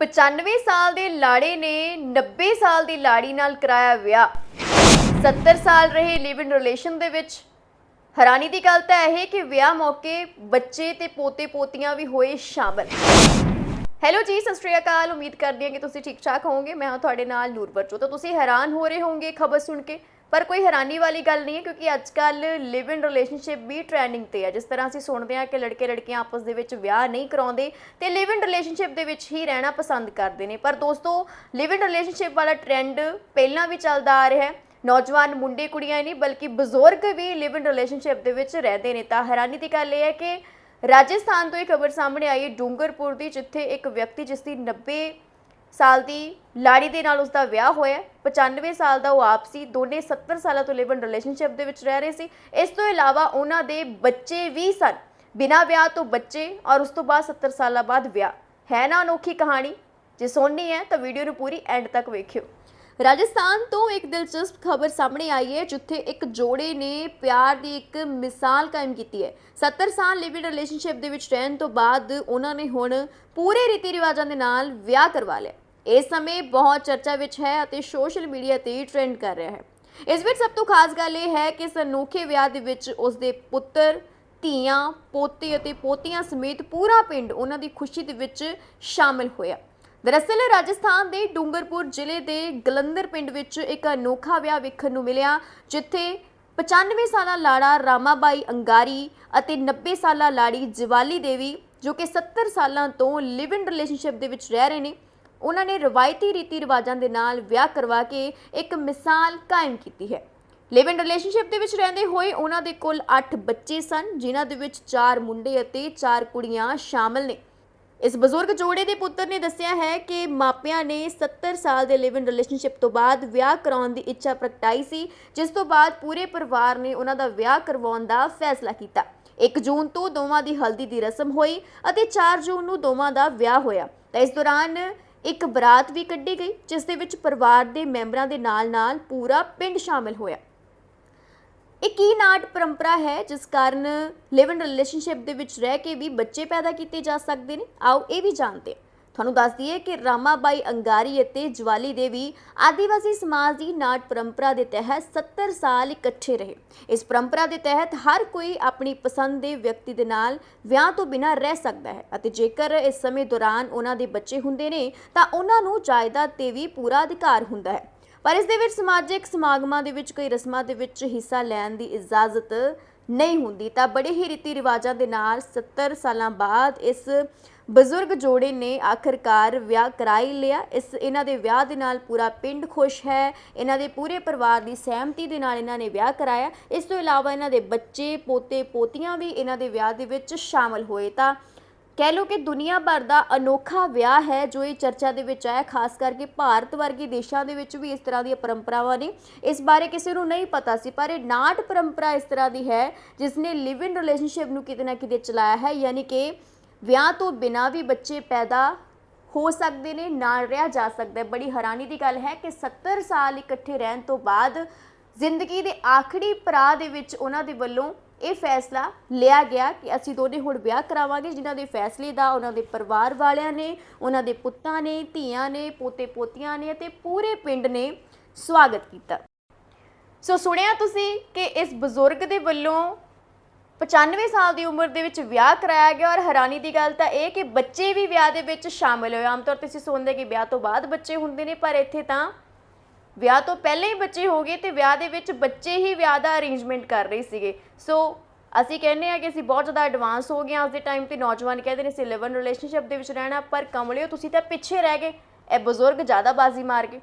95 ਸਾਲ ਦੇ ਲਾੜੇ ਨੇ 90 ਸਾਲ ਦੀ ਲਾੜੀ ਨਾਲ ਕਰਾਇਆ ਵਿਆਹ। 70 ਸਾਲ ਰਹੇ ਲਿਵ ਇਨ ਰਿਲੇਸ਼ਨ ਦੇ ਵਿੱਚ। ਹੈਰਾਨੀ ਦੀ ਗੱਲ ਤਾਂ ਇਹ ਕਿ ਵਿਆਹ ਮੌਕੇ ਬੱਚੇ ਤੇ ਪੋਤੇ ਪੋਤੀਆਂ ਵੀ ਹੋਏ ਸ਼ਾਮਲ। ਹੈਲੋ ਜੀ, ਸਤਿ ਸ਼੍ਰੀ ਅਕਾਲ। ਉਮੀਦ ਕਰਦੀ ਹਾਂ ਕਿ ਤੁਸੀਂ ਠੀਕ ਠਾਕ ਹੋਵੋਗੇ। ਮੈਂ ਹਾਂ ਤੁਹਾਡੇ ਨਾਲ ਨੂਰ ਬੱਚੋ ਤਾਂ ਤੁਸੀਂ ਹੈਰਾਨ ਹੋ ਰਹੇ ਹੋਵੋਗੇ ਖਬਰ ਸੁਣ ਕੇ। ਪਰ ਕੋਈ ਹੈਰਾਨੀ ਵਾਲੀ ਗੱਲ ਨਹੀਂ ਹੈ ਕਿਉਂਕਿ ਅੱਜ ਕੱਲ ਲਿਵ ਇਨ ਰਿਲੇਸ਼ਨਸ਼ਿਪ ਵੀ ਟ੍ਰੈਂਡਿੰਗ ਤੇ ਹੈ। ਜਿਸ ਤਰ੍ਹਾਂ ਅਸੀਂ ਸੁਣਦੇ ਹਾਂ ਕਿ ਲੜਕੇ ਲੜਕੀਆਂ ਆਪਸ ਦੇ ਵਿੱਚ ਵਿਆਹ ਨਹੀਂ ਕਰਾਉਂਦੇ ਤੇ ਲਿਵ ਇਨ ਰਿਲੇਸ਼ਨਸ਼ਿਪ ਦੇ ਵਿੱਚ ਹੀ ਰਹਿਣਾ ਪਸੰਦ ਕਰਦੇ ਨੇ। ਪਰ ਦੋਸਤੋ ਲਿਵ ਇਨ ਰਿਲੇਸ਼ਨਸ਼ਿਪ ਵਾਲਾ ਟ੍ਰੈਂਡ ਪਹਿਲਾਂ ਵੀ ਚੱਲਦਾ ਆ ਰਿਹਾ ਹੈ। ਨੌਜਵਾਨ ਮੁੰਡੇ ਕੁੜੀਆਂ ਹੀ ਨਹੀਂ, ਬਲਕਿ ਬਜ਼ੁਰਗ ਵੀ ਲਿਵ ਇਨ ਰਿਲੇਸ਼ਨਸ਼ਿਪ ਦੇ ਵਿੱਚ ਰਹਿੰਦੇ ਨੇ। ਤਾਂ ਹੈਰਾਨੀ ਦੀ ਗੱਲ ਇਹ ਹੈ ਕਿ ਰਾਜਸਥਾਨ ਤੋਂ ਇਹ ਖਬਰ ਸਾਹਮਣੇ ਆਈ ਡੂੰਗਰਪੁਰ ਦੀ, ਜਿੱਥੇ ਇੱਕ ਵਿਅਕਤੀ ਜਿਸ ਦੀ 90 ਸਾਲ ਦੀ ਲਾੜੀ ਦੇ ਨਾਲ ਉਸ ਦਾ ਵਿਆਹ ਹੋਇਆ ਹੈ। 95 ਸਾਲ ਦਾ ਉਹ ਆਪ ਸੀ। ਦੋਨੇ 70 ਸਾਲਾਂ ਤੋਂ ਲਿਵ ਇਨ ਰਿਲੇਸ਼ਨਸ਼ਿਪ ਦੇ ਵਿੱਚ ਰਹਿ ਰਹੇ ਸੀ। ਇਸ ਤੋਂ ਇਲਾਵਾ ਉਹਨਾਂ ਦੇ ਬੱਚੇ ਵੀ ਸਨ। ਬਿਨਾਂ ਵਿਆਹ ਤੋਂ ਬੱਚੇ ਔਰ ਉਸ ਤੋਂ ਬਾਅਦ 70 ਸਾਲਾਂ ਬਾਅਦ ਵਿਆਹ। ਹੈ ਨਾ ਅਨੋਖੀ ਕਹਾਣੀ। ਜੇ ਸੁਣਨੀ ਹੈ ਤਾਂ ਵੀਡੀਓ ਨੂੰ ਪੂਰੀ ਐਂਡ ਤੱਕ ਵੇਖਿਓ। ਰਾਜਸਥਾਨ ਤੋਂ ਇੱਕ ਦਿਲਚਸਪ ਖਬਰ ਸਾਹਮਣੇ ਆਈ ਹੈ, ਜਿੱਥੇ ਇੱਕ ਜੋੜੇ ਨੇ ਪਿਆਰ ਦੀ ਇੱਕ ਮਿਸਾਲ ਕਾਇਮ ਕੀਤੀ ਹੈ। 70 ਸਾਲ ਲਿਵ ਰਿਲੇਸ਼ਨਸ਼ਿਪ ਦੇ ਵਿੱਚ ਰਹਿਣ ਤੋਂ ਬਾਅਦ ਉਹਨਾਂ ਨੇ ਹੁਣ ਪੂਰੇ ਰੀਤੀ ਰਿਵਾਜਾਂ ਦੇ ਨਾਲ ਵਿਆਹ ਕਰਵਾ ਲਿਆ ਇਸ ਸਮੇਂ ਬਹੁਤ ਚਰਚਾ ਵਿੱਚ ਹੈ ਅਤੇ ਸੋਸ਼ਲ ਮੀਡੀਆ ਤੇ ਟ੍ਰੈਂਡ ਕਰ ਰਿਹਾ ਹੈ। ਇਸ ਵਿੱਚ ਸਭ ਤੋਂ ਖਾਸ ਗੱਲ ਇਹ ਹੈ ਕਿ ਇਸ ਅਨੋਖੇ ਵਿਆਹ ਦੇ ਵਿੱਚ ਉਸ ਦੇ ਪੁੱਤਰ, ਧੀਆਂ, ਪੋਤੇ ਅਤੇ ਪੋਤੀਆਂ ਸਮੇਤ ਪੂਰਾ ਪਿੰਡ ਉਹਨਾਂ ਦੀ ਖੁਸ਼ੀ ਦੇ ਵਿੱਚ ਸ਼ਾਮਿਲ ਹੋਇਆ। ਦਰਅਸਲ ਰਾਜਸਥਾਨ ਦੇ ਡੂੰਗਰਪੁਰ ਜ਼ਿਲ੍ਹੇ ਦੇ ਗਲੰਦਰ ਪਿੰਡ ਵਿੱਚ ਇੱਕ ਅਨੋਖਾ ਵਿਆਹ ਵੇਖਣ ਨੂੰ ਮਿਲਿਆ, ਜਿੱਥੇ 95 ਸਾਲਾ ਲਾੜਾ ਰਾਮਾਬਾਈ ਅੰਗਾਰੀ ਅਤੇ 90 ਸਾਲਾ ਲਾੜੀ ਜਵਾਲੀ ਦੇਵੀ, ਜੋ ਕਿ 70 ਸਾਲਾਂ ਤੋਂ ਲਿਵ ਇਨ ਰਿਲੇਸ਼ਨਸ਼ਿਪ ਦੇ ਵਿੱਚ ਰਹਿ ਰਹੇ ਨੇ, ਉਹਨਾਂ ਨੇ ਰਵਾਇਤੀ ਰੀਤੀ ਰਿਵਾਜਾਂ ਦੇ ਨਾਲ ਵਿਆਹ ਕਰਵਾ ਕੇ ਇੱਕ ਮਿਸਾਲ ਕਾਇਮ ਕੀਤੀ ਹੈ। ਲਿਵ ਇਨ ਰਿਲੇਸ਼ਨਸ਼ਿਪ ਦੇ ਵਿੱਚ ਰਹਿੰਦੇ ਹੋਏ ਉਹਨਾਂ ਦੇ ਕੁੱਲ 8 ਬੱਚੇ ਸਨ, ਜਿਨ੍ਹਾਂ ਦੇ ਵਿੱਚ 4 ਮੁੰਡੇ ਅਤੇ 4 ਕੁੜੀਆਂ ਸ਼ਾਮਲ ਨੇ। ਇਸ ਬਜ਼ੁਰਗ ਜੋੜੇ ਦੇ ਪੁੱਤਰ ਨੇ ਦੱਸਿਆ ਹੈ ਕਿ ਮਾਪਿਆਂ ਨੇ 70 ਸਾਲ ਦੇ ਲਿਵ ਇਨ ਰਿਲੇਸ਼ਨਸ਼ਿਪ ਤੋਂ ਬਾਅਦ ਵਿਆਹ ਕਰਾਉਣ ਦੀ ਇੱਛਾ ਪ੍ਰਗਟਾਈ ਸੀ, ਜਿਸ ਤੋਂ ਬਾਅਦ ਪੂਰੇ ਪਰਿਵਾਰ ਨੇ ਉਹਨਾਂ ਦਾ ਵਿਆਹ ਕਰਵਾਉਣ ਦਾ ਫੈਸਲਾ ਕੀਤਾ। 1 ਜੂਨ ਤੋਂ ਦੋਵਾਂ ਦੀ ਹਲਦੀ ਦੀ ਰਸਮ ਹੋਈ ਅਤੇ 4 ਜੂਨ ਨੂੰ ਦੋਵਾਂ ਦਾ ਵਿਆਹ ਹੋਇਆ। ਤਾਂ ਇਸ ਦੌਰਾਨ ਇੱਕ ਬਰਾਤ ਵੀ ਕੱਢੀ ਗਈ, ਜਿਸ ਦੇ ਵਿੱਚ ਪਰਿਵਾਰ ਦੇ ਮੈਂਬਰਾਂ ਦੇ ਨਾਲ-ਨਾਲ ਪੂਰਾ ਪਿੰਡ ਸ਼ਾਮਿਲ ਹੋਇਆ। ਇਹ ਕੀ ਨਾਟ ਪਰੰਪਰਾ ਹੈ, ਜਿਸ ਕਾਰਨ ਲਿਵ ਇਨ ਰਿਲੇਸ਼ਨਸ਼ਿਪ ਦੇ ਵਿੱਚ ਰਹਿ ਕੇ ਵੀ ਬੱਚੇ ਪੈਦਾ ਕੀਤੇ ਜਾ ਸਕਦੇ ਨੇ। ਆਓ ਇਹ ਵੀ ਜਾਣਦੇ ਹਾਂ। ਤੁਹਾਨੂੰ ਦੱਸ ਦਈਏ ਕਿ ਰਾਮਾਬਾਈ ਅੰਗਾਰੀ ਅਤੇ ਜਵਾਲੀ ਦੇਵੀ ਆਦੀਵਾਸੀ ਸਮਾਜ ਦੀ ਨਾਟ ਪਰੰਪਰਾ ਦੇ ਤਹਿਤ 70 ਸਾਲ ਇਕੱਠੇ ਰਹੇ। ਇਸ ਪਰੰਪਰਾ ਦੇ ਤਹਿਤ ਹਰ ਕੋਈ ਆਪਣੀ ਪਸੰਦ ਦੇ ਵਿਅਕਤੀ ਦੇ ਨਾਲ ਵਿਆਹ ਤੋਂ ਬਿਨਾਂ ਰਹਿ ਸਕਦਾ ਹੈ ਅਤੇ ਜੇਕਰ ਇਸ ਸਮੇਂ ਦੌਰਾਨ ਉਹਨਾਂ ਦੇ ਬੱਚੇ ਹੁੰਦੇ ਨੇ, ਤਾਂ ਉਹਨਾਂ ਨੂੰ ਜਾਇਦਾਦ ਤੇ ਵੀ ਪੂਰਾ ਅਧਿਕਾਰ ਹੁੰਦਾ ਹੈ। ਪਰ ਇਸ ਦੇ ਵਿੱਚ ਸਮਾਜਿਕ ਸਮਾਗਮਾਂ ਦੇ ਵਿੱਚ, ਕਈ ਰਸਮਾਂ ਦੇ ਵਿੱਚ ਹਿੱਸਾ ਲੈਣ ਦੀ ਇਜਾਜ਼ਤ ਨਹੀਂ ਹੁੰਦੀ। ਤਾਂ ਬੜੇ ਹੀ ਰੀਤੀ ਰਿਵਾਜਾਂ ਦੇ ਨਾਲ 70 ਸਾਲਾਂ ਬਾਅਦ ਇਸ ਬਜ਼ੁਰਗ ਜੋੜੇ ਨੇ ਆਖਰਕਾਰ ਵਿਆਹ ਕਰਾਈ ਲਿਆ। ਇਸ, ਇਹਨਾਂ ਦੇ ਵਿਆਹ ਦੇ ਨਾਲ ਪੂਰਾ ਪਿੰਡ ਖੁਸ਼ ਹੈ। ਇਹਨਾਂ ਦੇ ਪੂਰੇ ਪਰਿਵਾਰ ਦੀ ਸਹਿਮਤੀ ਦੇ ਨਾਲ ਇਹਨਾਂ ਨੇ ਵਿਆਹ ਕਰਾਇਆ। ਇਸ ਤੋਂ ਇਲਾਵਾ ਇਹਨਾਂ ਦੇ ਬੱਚੇ, ਪੋਤੇ, ਪੋਤੀਆਂ ਵੀ ਇਹਨਾਂ ਦੇ ਵਿਆਹ ਦੇ ਵਿੱਚ ਸ਼ਾਮਲ ਹੋਏ। ਤਾਂ ਕਹਿ ਲਓ ਕਿ ਦੁਨੀਆ ਭਰ ਦਾ ਅਨੋਖਾ ਵਿਆਹ ਹੈ, ਜੋ ਇਹ ਚਰਚਾ ਦੇ ਵਿੱਚ ਆਇਆ, ਖਾਸ ਕਰਕੇ ਭਾਰਤ ਵਰਗੇ ਦੇਸ਼ਾਂ ਦੇ ਵਿੱਚ ਵੀ ਇਸ ਤਰ੍ਹਾਂ ਦੀਆਂ ਪਰੰਪਰਾਵਾਂ ਨੇ। ਇਸ ਬਾਰੇ ਕਿਸੇ ਨੂੰ ਨਹੀਂ ਪਤਾ ਸੀ, ਪਰ ਇਹ ਨਾਟ ਪਰੰਪਰਾ ਇਸ ਤਰ੍ਹਾਂ ਦੀ ਹੈ, ਜਿਸ ਨੇ ਲਿਵ ਇਨ ਰਿਲੇਸ਼ਨਸ਼ਿਪ ਨੂੰ ਕਿਤੇ ਨਾ ਕਿਤੇ ਚਲਾਇਆ ਹੈ, ਯਾਨੀ ਕਿ ਵਿਆਹ ਤੋਂ ਬਿਨਾਂ ਵੀ ਬੱਚੇ ਪੈਦਾ ਹੋ ਸਕਦੇ ਨੇ ਨਾਲ ਰਿਹਾ ਜਾ ਸਕਦਾ ਹੈ। ਬੜੀ ਹੈਰਾਨੀ ਦੀ ਗੱਲ ਹੈ ਕਿ 70 ਸਾਲ ਇਕੱਠੇ ਰਹਿਣ ਤੋਂ ਬਾਅਦ ਜ਼ਿੰਦਗੀ ਦੇ ਆਖਰੀ ਪੜਾਅ ਦੇ ਵਿੱਚ ਉਹਨਾਂ ਦੇ ਵੱਲੋਂ ਇਹ ਫੈਸਲਾ ਲਿਆ ਗਿਆ ਕਿ ਅਸੀਂ ਦੋਨੇ ਹੁਣ ਵਿਆਹ ਕਰਾਵਾਂਗੇ, ਜਿਨ੍ਹਾਂ ਦੇ ਫੈਸਲੇ ਦਾ ਉਹਨਾਂ ਦੇ ਪਰਿਵਾਰ ਵਾਲਿਆਂ ਨੇ, ਉਹਨਾਂ ਦੇ ਪੁੱਤਾਂ ਨੇ, ਧੀਆਂ ਨੇ ਪੋਤੇ ਪੋਤੀਆਂ ਨੇ ਅਤੇ ਪੂਰੇ ਪਿੰਡ ਨੇ ਸਵਾਗਤ ਕੀਤਾ। ਸੋ ਸੁਣਿਆ ਤੁਸੀਂ ਕਿ ਇਸ ਬਜ਼ੁਰਗ ਦੇ ਵੱਲੋਂ 95 ਸਾਲ ਦੀ ਉਮਰ ਦੇ ਵਿੱਚ ਵਿਆਹ ਕਰਾਇਆ ਗਿਆ ਔਰ ਹੈਰਾਨੀ ਦੀ ਗੱਲ ਤਾਂ ਇਹ ਕਿ ਬੱਚੇ ਵੀ ਵਿਆਹ ਦੇ ਵਿੱਚ ਸ਼ਾਮਿਲ ਹੋਏ। ਆਮ ਤੌਰ ਤੇ ਅਸੀਂ ਸੁਣਦੇ ਕਿ ਵਿਆਹ ਤੋਂ ਬਾਅਦ ਬੱਚੇ ਹੁੰਦੇ ਨੇ, ਪਰ ਇੱਥੇ ਤਾਂ ਵਿਆਹ ਤੋਂ ਪਹਿਲਾਂ ਹੀ ਬੱਚੇ ਹੋ ਗਏ ਤੇ ਵਿਆਹ ਦੇ ਵਿੱਚ ਬੱਚੇ ਹੀ ਵਿਆਹ ਦਾ ਅਰੇਂਜਮੈਂਟ ਕਰ ਰਹੇ ਸੀਗੇ। ਸੋ ਅਸੀਂ ਕਹਿੰਦੇ ਆ ਕਿ ਅਸੀਂ ਬਹੁਤ ਜ਼ਿਆਦਾ ਐਡਵਾਂਸ ਹੋ ਗਏ ਹਾਂ। ਅੱਜ ਦੇ ਟਾਈਮ ਤੇ ਨੌਜਵਾਨ ਕਹਿੰਦੇ ਨੇ, ਅਸੀਂ ਲਿਵ ਰਿਲੇਸ਼ਨਸ਼ਿਪ ਦੇ ਵਿੱਚ ਰਹਿਣਾ, ਪਰ ਕਮਲਿਓ, ਤੁਸੀਂ ਤਾਂ ਪਿੱਛੇ ਰਹਿ ਗਏ। ਇਹ ਬਜ਼ੁਰਗ ਜ਼ਿਆਦਾ ਬਾਜ਼ੀ ਮਾਰ ਗਏ।